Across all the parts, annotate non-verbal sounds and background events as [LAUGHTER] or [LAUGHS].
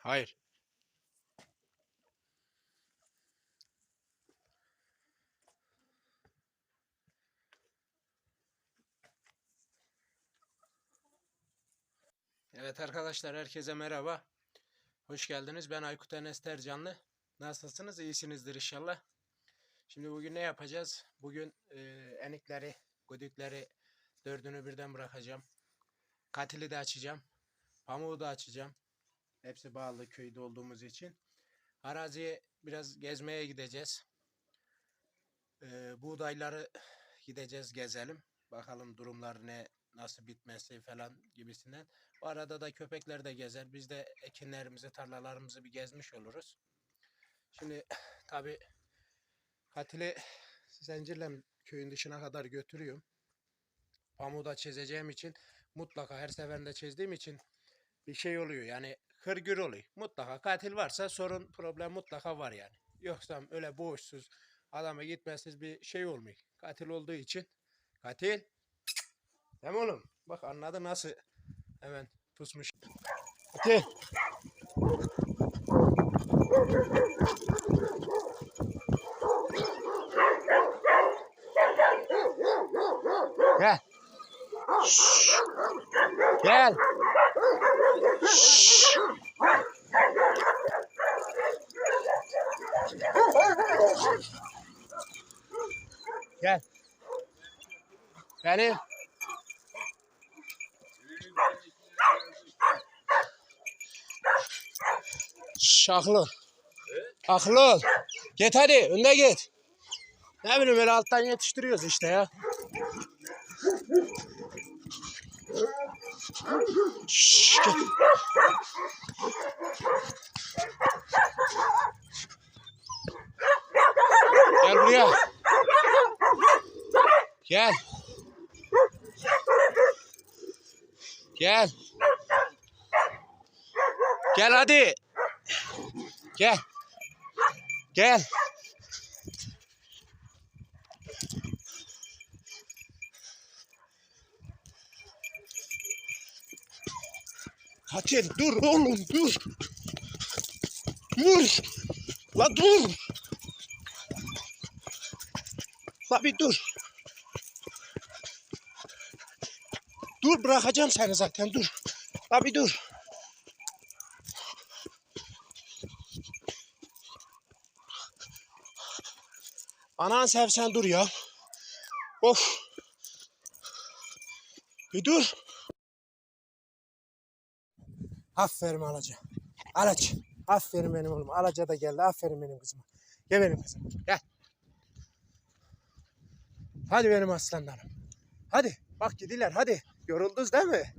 Hayır. Evet arkadaşlar herkese merhaba. Hoş geldiniz. Ben Aykut Enes Tercanlı. Nasılsınız? İyisinizdir inşallah. Şimdi bugün ne yapacağız? Bugün e, enikleri, güdükleri dördünü birden bırakacağım. Katili de açacağım. Pamuğu da açacağım. Hepsi bağlı köyde olduğumuz için. Araziye biraz gezmeye gideceğiz. Ee, buğdayları gideceğiz gezelim. Bakalım durumlar ne, nasıl bitmesi falan gibisinden. Bu arada da köpekler de gezer. Biz de ekinlerimizi, tarlalarımızı bir gezmiş oluruz. Şimdi tabi katili Zencirlem köyün dışına kadar götürüyorum. Pamuğu da çizeceğim için mutlaka her seferinde çizdiğim için bir şey oluyor. Yani hırgür oluyor. Mutlaka katil varsa sorun problem mutlaka var yani. Yoksa öyle boşsuz adama gitmesiz bir şey olmuyor. Katil olduğu için. Katil. Değil mi oğlum? Bak anladı nasıl hemen pusmuş. Katil. Gel. Şşş. Gel. Gel. Benim. Şş, aklı ol. Git hadi önde git. Ne bileyim böyle alttan yetiştiriyoruz işte ya. Gel buraya. Gel. Gel. Gel hadi. Gel. Gel. Katil dur oğlum dur. Dur. La dur. La bir dur. Dur bırakacağım seni zaten dur. La bir dur. Anan sevsen dur ya. Of. Bir dur. Aferin Alaca. Alaç. Aferin benim oğlum. Alaca da geldi. Aferin benim kızıma. Gel benim kızım. Gel. Hadi benim aslanlarım. Hadi. Bak gidiler hadi. Yoruldunuz değil mi?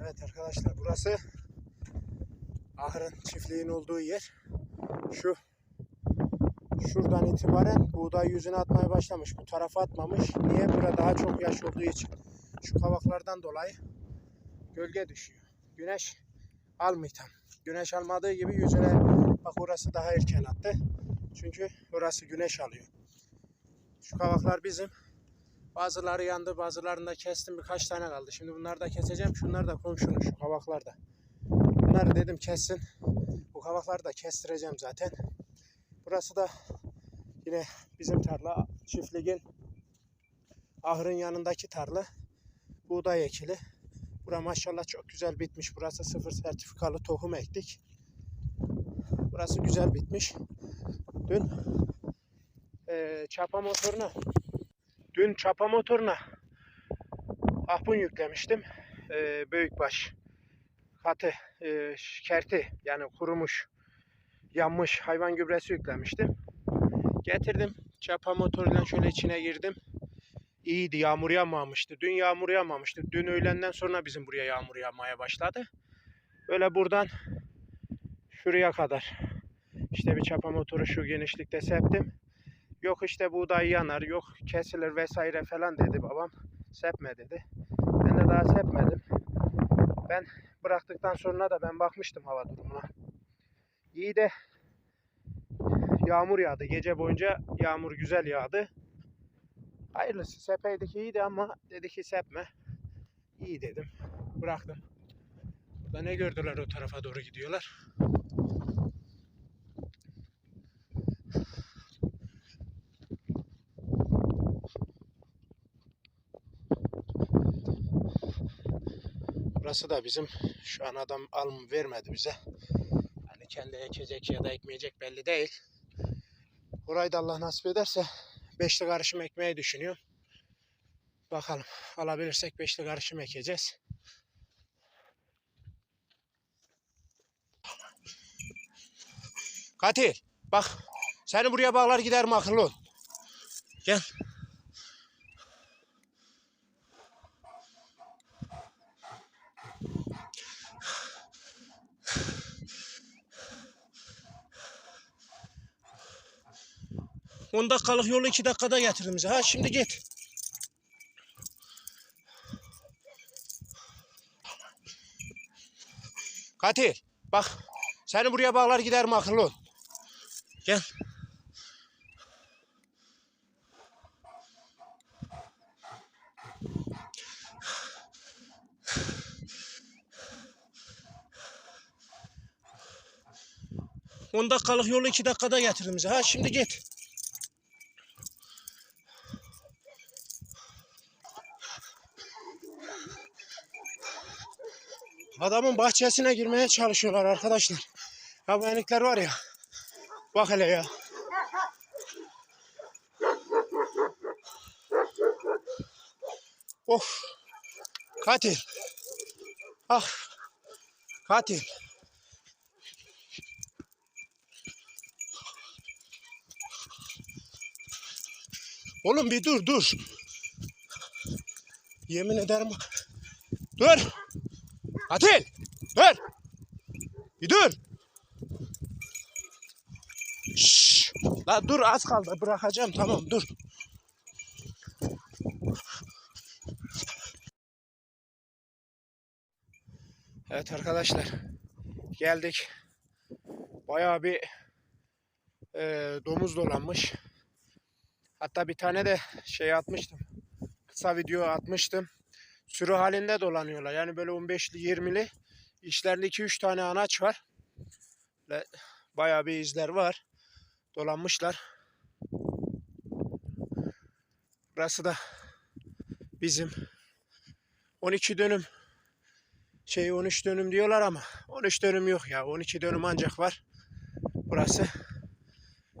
Evet arkadaşlar burası ahırın çiftliğin olduğu yer. Şu şuradan itibaren buğday yüzüne atmaya başlamış. Bu tarafa atmamış. Niye? Burada daha çok yaş olduğu için. Şu kavaklardan dolayı gölge düşüyor. Güneş almıyor tam. Güneş almadığı gibi yüzüne bak orası daha erken attı. Çünkü orası güneş alıyor. Şu kavaklar bizim. Bazıları yandı, bazılarını da kestim. Birkaç tane kaldı. Şimdi bunları da keseceğim. Şunlar da komşunun şu kavaklar da. Bunları dedim kessin. Bu kavakları da kestireceğim zaten. Burası da yine bizim tarla. Çiftliğin ahırın yanındaki tarla. Buğday ekili. Bura maşallah çok güzel bitmiş. Burası sıfır sertifikalı tohum ektik. Burası güzel bitmiş. Dün eee çapa motoruna Dün çapa motoruna ahbun yüklemiştim. Ee, büyükbaş katı e, kerti yani kurumuş yanmış hayvan gübresi yüklemiştim. Getirdim çapa motoruyla şöyle içine girdim. İyiydi yağmur yağmamıştı. Dün yağmur yağmamıştı. Dün öğlenden sonra bizim buraya yağmur yağmaya başladı. Böyle buradan şuraya kadar. İşte bir çapa motoru şu genişlikte septim. Yok işte buğday yanar, yok kesilir vesaire falan dedi babam. Sepme dedi. Ben de daha sepmedim. Ben bıraktıktan sonra da ben bakmıştım hava durumuna. İyi de yağmur yağdı. Gece boyunca yağmur güzel yağdı. Hayırlısı sepeydik iyiydi ama dedi ki sepme. İyi dedim. Bıraktım. Burada ne gördüler o tarafa doğru gidiyorlar. Burası da bizim şu an adam alım vermedi bize. Hani kendi ekecek ya da ekmeyecek belli değil. Orayı da Allah nasip ederse beşli karışım ekmeyi düşünüyorum. Bakalım alabilirsek beşli karışım ekeceğiz. Katil bak seni buraya bağlar giderim akıllı ol. Gel. On dakikalık yolu iki dakikada getirdim bize. Ha şimdi git. Katil bak seni buraya bağlar giderim akıllı ol. Gel. On dakikalık yolu iki dakikada getirdim bize. Ha şimdi git. Adamın bahçesine girmeye çalışıyorlar arkadaşlar. Ya bu enikler var ya. Bak hele ya. Of. Katil. Ah. Katil. Oğlum bir dur dur. Yemin ederim. Dur. Katil. Dur. Bir dur. Şşş. La dur az kaldı bırakacağım tamam dur. Evet arkadaşlar geldik. Bayağı bir e, domuz dolanmış. Hatta bir tane de şey atmıştım. Kısa video atmıştım. Sürü halinde dolanıyorlar. Yani böyle 15'li 20'li. İşlerinde 2-3 tane anaç var. Bayağı bir izler var. Dolanmışlar. Burası da bizim 12 dönüm şey 13 dönüm diyorlar ama 13 dönüm yok ya 12 dönüm ancak var burası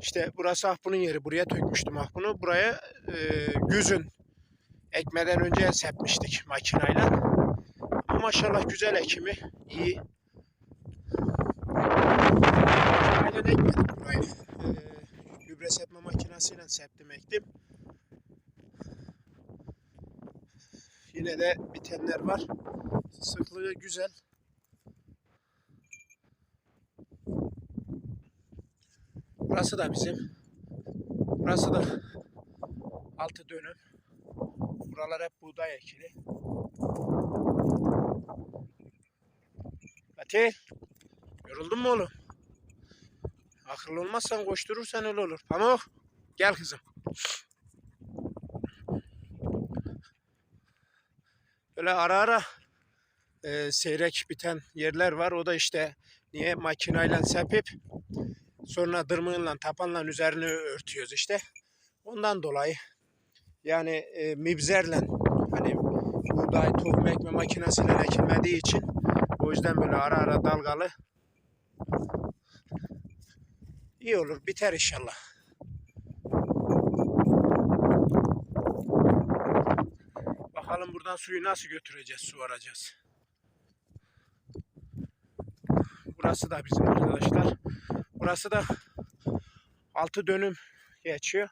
işte burası ahbunun yeri buraya tökmüştüm ahbunu buraya e, güzün ekmeden önce sepmiştik makinayla ama maşallah güzel ekimi iyi aynen ekmedim burayı e, gübre sepme makinesiyle septim ektim yine de bitenler var Sıklığı güzel. Burası da bizim. Burası da altı dönüm. Buralar hep buğday ekili. Fatih, yoruldun mu oğlum? Akıllı olmazsan koşturursan öyle olur. Pamuk, gel kızım. Böyle ara ara e, seyrek biten yerler var. O da işte niye makinayla sepip sonra dırmığınla tapanla üzerine örtüyoruz işte. Ondan dolayı yani e, mibzerle hani buğday tohum ekme makinesiyle ekilmediği için o yüzden böyle ara ara dalgalı iyi olur biter inşallah. Bakalım buradan suyu nasıl götüreceğiz, su varacağız. Burası da bizim arkadaşlar. Burası da altı dönüm geçiyor.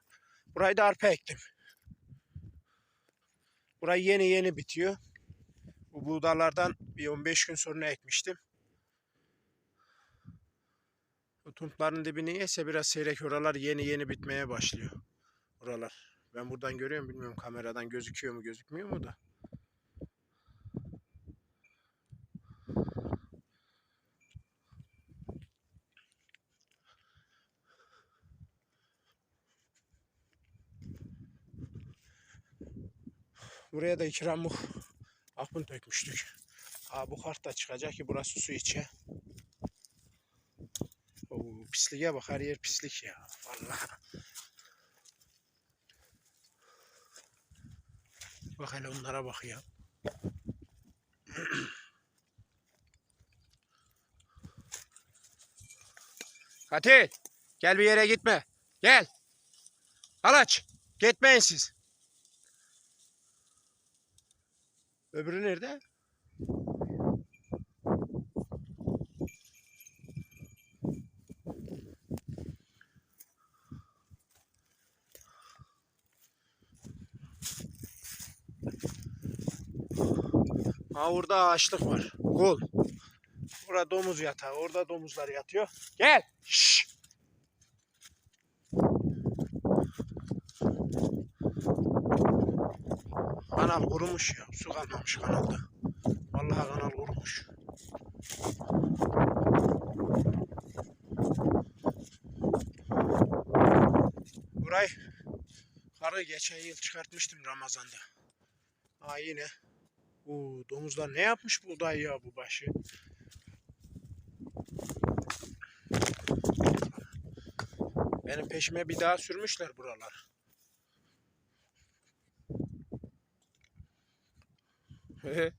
Burayı da arpa ektim. Burayı yeni yeni bitiyor. Bu buğdalardan bir 15 gün sonra ekmiştim. Bu tumpların dibi niyeyse biraz seyrek oralar yeni yeni bitmeye başlıyor. Oralar. Ben buradan görüyorum bilmiyorum kameradan gözüküyor mu gözükmüyor mu da. Buraya da iki ramuk akbun dökmüştük. Aa, bu kart da çıkacak ki burası su içe. Oo, pisliğe bak her yer pislik ya. Vallahi. Bak hele onlara bak ya. [CLEARS THROAT] Katil gel bir yere gitme. Gel. Alaç gitmeyin siz. Öbürü nerede? Ha orada ağaçlık var. Gol. Orada domuz yatağı. Orada domuzlar yatıyor. Gel. Şşş. Kanal kurumuş ya. Su kalmamış kanalda. Vallahi kanal kurumuş. Burayı karı geçen yıl çıkartmıştım Ramazan'da. Ha yine. Oo, domuzlar ne yapmış buğday ya bu başı? Benim peşime bir daha sürmüşler buralar. Bak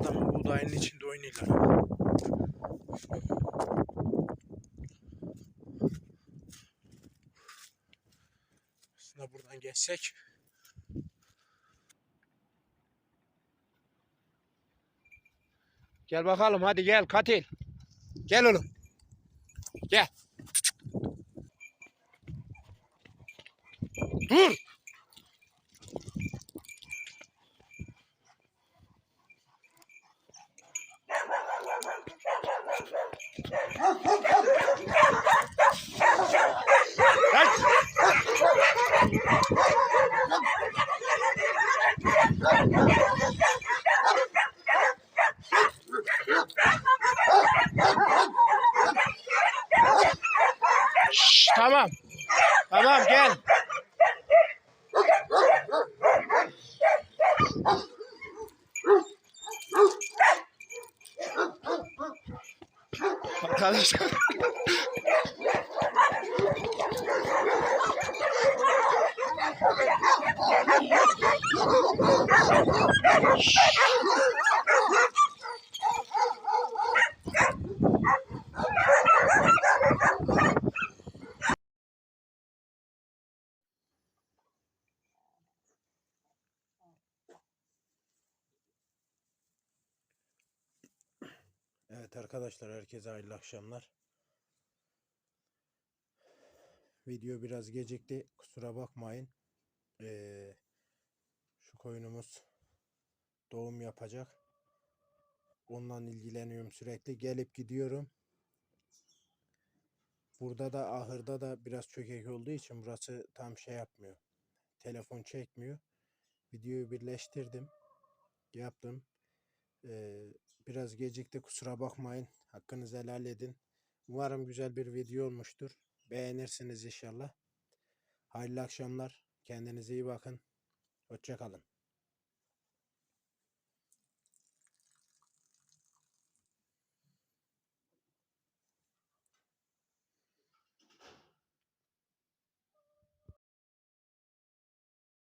adam buğdayın içinde oynuyorlar. Aslında buradan geçsek. Gel bakalım hadi gel katil. Gel oğlum. Gel. Dur. Arkadaşlar. [LAUGHS] Evet arkadaşlar herkese hayırlı akşamlar. Video biraz gecikti. Kusura bakmayın. Ee, şu koyunumuz doğum yapacak. Ondan ilgileniyorum sürekli. Gelip gidiyorum. Burada da ahırda da biraz çökek olduğu için burası tam şey yapmıyor. Telefon çekmiyor. Videoyu birleştirdim. Yaptım. Biraz gecikti kusura bakmayın. Hakkınızı helal edin. Umarım güzel bir video olmuştur. Beğenirsiniz inşallah. Hayırlı akşamlar. Kendinize iyi bakın. Hoşçakalın.